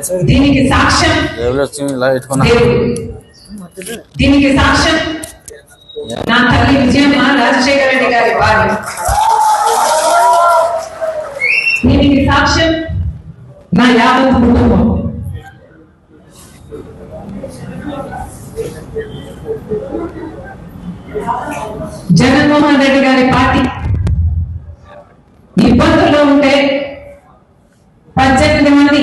పెళ్ళి సిగ్గులు ఎందుకంటే నీకు దీనికి సాక్ష్యం ఎవరు వచ్చి ఇలా పెట్టుకున్నా దేవుడు దీనికి సాక్ష్యం నా తల్లి విజయమ్మ రాజశేఖర రెడ్డి గారి భార్య దీనికి సాక్ష్యం నా యావత్ కుటుంబం జగన్మోహన్ రెడ్డి గారి పార్టీ ఇబ్బందుల్లో ఉంటే పద్దెనిమిది మంది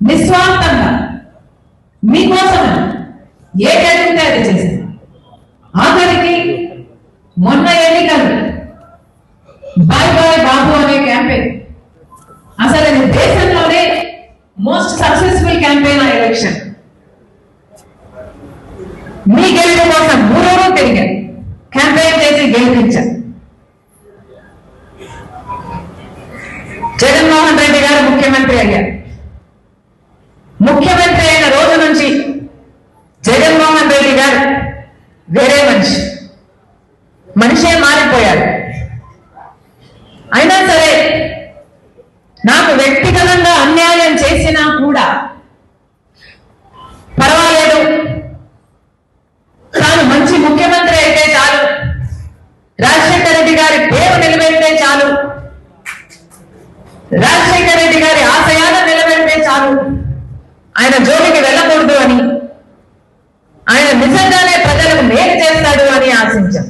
నిస్వార్థంగా మీకోసం ఏ జరిగితే అది చేశాను ఆఖరికి మొన్న ఎన్నికలు. బాయ్ బాయ్ బాబు అనే క్యాంపెయిన్. అసలు ఇది దేశంలోనే మోస్ట్ సక్సెస్ఫుల్ క్యాంపెయిన్ ఆ ఎలక్షన్ మీ గెలుపు కోసం మూడోరూ తిరిగారు. క్యాంపెయిన్ చేసి గెలిపించారు. ముఖ్యమంత్రి అయిన రోజు నుంచి జగన్మోహన్ రెడ్డి గారు వేరే మనిషి. మనిషే మారిపోయారు. అయినా సరే నాకు వ్యక్తిగతంగా అన్యాయం చేసినా కూడా పర్వాలేదు. తాను మంచి ముఖ్యమంత్రి అయితే చాలు. రాజశేఖర రెడ్డి గారి పేరు నిలబెడితే చాలు. రాజ రెడ్డి గారి ఆశయాలను నిలబెడితే చాలు ఆయన జోలికి వెళ్ళకూడదు అని. ఆయన నిజంగానే ప్రజలకు మేలు చేస్తాడు అని ఆశించాం.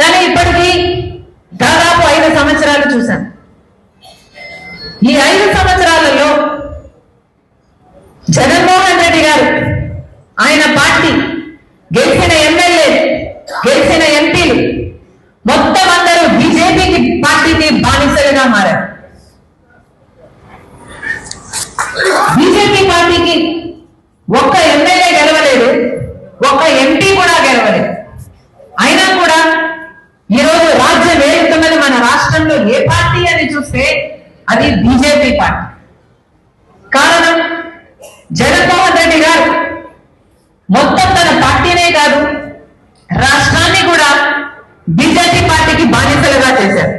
కానీ ఇప్పటికీ దాదాపు ఐదు సంవత్సరాలు చూశాం. జగన్మోహన్ రెడ్డి గారు మొత్తం తన పార్టీనే కాదు రాష్ట్రాన్ని కూడా బీజేపీ పార్టీకి బాధ్యతలుగా చేశారు.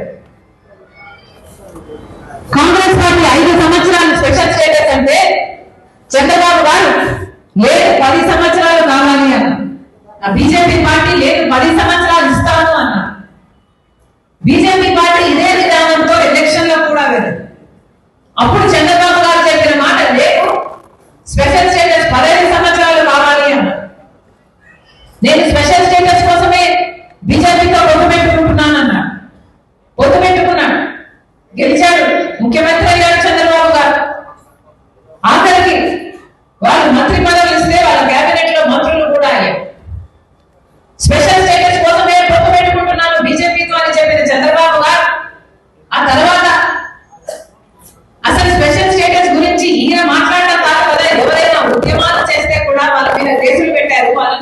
కాంగ్రెస్ పార్టీ ఐదు సంవత్సరాలు స్పెషల్ స్టేటస్ అంటే చంద్రబాబు గారు లేదు పది సంవత్సరాలు కావాలి అన్న ఆ బీజేపీ పార్టీ లేదు పది సంవత్సరాలు ఇస్తాను అన్న బీజేపీ పార్టీ ఇదే విధానంతో ఎలక్షన్లో కూడా వెళ్ళదు. అప్పుడు చంద్రబాబు గారు చెప్పిన మాట లేదు స్పెషల్ స్టేటస్ పదహైదు సంవత్సరాలు కావాలి అన్న నేను స్పెషల్ స్టేటస్ కోసమే బీజేపీతో పొత్తు పెట్టుకుంటున్నానన్నాడు పొత్తు పెట్టుకున్నాడు గెలిచాడు ముఖ్యమంత్రి అయ్యాడు చంద్రబాబు గారు ఆఖరికి వాళ్ళు మంత్రి పదవులు ఇస్తే వాళ్ళ కేబినెట్లో మంత్రులు కూడా అయ్యారు స్పెషల్ స్టేటస్ కోసమే పొత్తు పెట్టుకుంటున్నాను బీజేపీతో అని చెప్పిన చంద్రబాబు గారు ఆ తర్వాత అసలు స్పెషల్ స్టేటస్ గురించి ఈయన మాట్లాడడం కాదు కదా ఎవరైనా ఉద్యమాలు చేస్తే కూడా వాళ్ళ మీద కేసులు పెట్టారు వాళ్ళని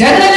తర్వాత